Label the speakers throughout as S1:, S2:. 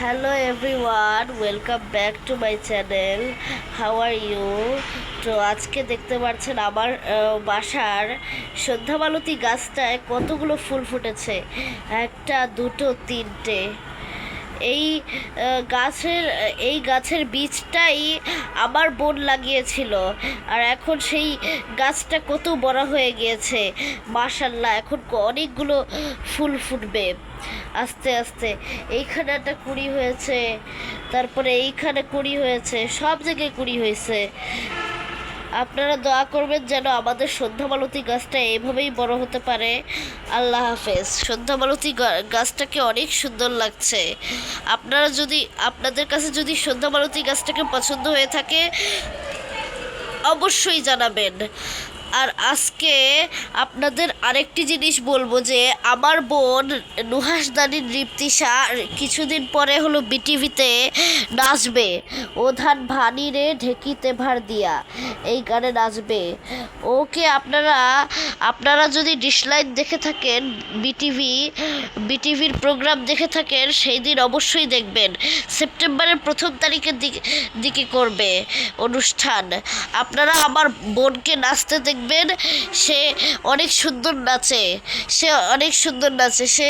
S1: Hello everyone welcome back to my channel how are you তো আজকে দেখতে পাচ্ছেন আমার বাসার সন্ধ্যামালতি গাছটায় কতগুলো ফুল ফুটেছে? একটা, দুটো, তিনটে। এই গাছের এই গাছের বীজটাই আমার বোন লাগিয়েছিল। আর এখন সেই গাছটা কত বড় হয়ে গিয়েছে। মাশাল্লাহ এখন অনেকগুলো ফুল ফুটবে। আস্তে আস্তে। এইখানে একটা কুড়ি হয়েছে, তারপরে এইখানে কুড়ি হয়েছে, সব জায়গায় কুড়ি হয়েছে। আপনারা দোয়া করবেন যেন আমাদের সন্ধ্যামালতি গাছটা এভাবেই বড় হতে পারে। আল্লাহ হাফেজ। সন্ধ্যামালতি গাছটাকে অনেক সুন্দর লাগছে। আপনারা যদি, আপনাদের কাছে যদি সন্ধ্যামালতি গাছটাকে পছন্দ হয়ে থাকে, অবশ্যই জানাবেন। আর আজকে আপনাদের আরেকটি জিনিস বলব যে, আমার বোন নুহাসদানির রিপ্তিশা কিছুদিন পরে হলো বিটিভিতে নাচবে। ও ধান ভানি রে ঢেকিতে ভার দিয়া। এই গানে নাচবে। ওকে আপনারা আপনারা যদি ডিসলাইন দেখে থাকেন, বিটিভি, বিটিভির প্রোগ্রাম দেখে থাকেন, সেই দিন অবশ্যই দেখবেন। সেপ্টেম্বরের প্রথম তারিখের দিকে দিকে করবে অনুষ্ঠান। আপনারা আমার বোনকে নাচতে দেখবেন। সে অনেক সুন্দর নাচে, সে অনেক সুন্দর নাচে, সে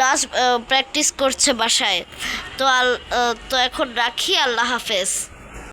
S1: নাচ প্র্যাকটিস করছে বাসায়। তো আল তো এখন রাখি, আল্লাহ হাফেজ।